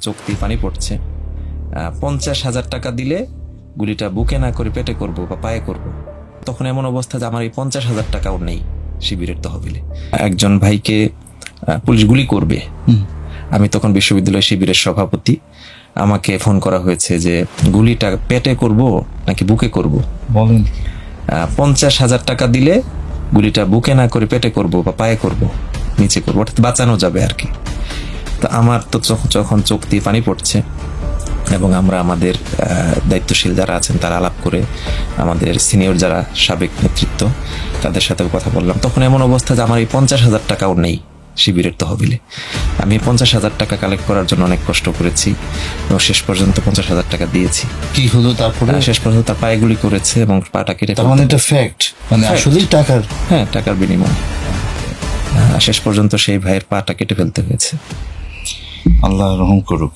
চোখ দিয়ে পানি পড়ছে। পঞ্চাশ হাজার টাকা দিলে গুলিটা বুকে না করে পেটে করব বা পায়ে করব। তখন এমন অবস্থা যে আমার এই পঞ্চাশ হাজার টাকাও নেই শিবিরের তহবিলে। একজন ভাইকে পুলিশ গুলি করবে। আমি তখন বিশ্ববিদ্যালয় শিবিরের সভাপতি। আমাকে ফোন করা হয়েছে যে গুলিটা পেটে করব নাকি বুকে করব? বলেন। পঞ্চাশ হাজার টাকা দিলে গুলিটা বুকে না করে পেটে করব বা পায়ে করব নিচে করব অর্থাৎ বাঁচানো যাবে আর কি। তো আমার তো যখন চোখ দিয়ে পানি পড়ছে এবং আমরা আমাদের দায়িত্বশীল যারা আছেন তারা আলাপ করে আমাদের সিনিয়র যারা সাবেক নেতৃত্ব তাদের সাথেও কথা বললাম। তখন এমন অবস্থা যে আমার এই পঞ্চাশ হাজার টাকাও নেই শিবিরের তহবিলে। আমি পঞ্চাশ হাজার টাকা কালেক্ট করার জন্য অনেক কষ্ট করেছি এবং শেষ পর্যন্ত পঞ্চাশ হাজার টাকা দিয়েছি। কি হলো তারপরে? শেষ পর্যন্ত তার পায়েগুলি করেছে এবং পাটা কেটে তার মানে এটা ফ্যাক্ট মানে. আসলেই টাকার? হ্যাঁ টাকার বিনিময়। শেষ পর্যন্ত সেই ভাইয়ের পাটা কেটে ফেলতে হয়েছে। আল্লাহ রহম করুক।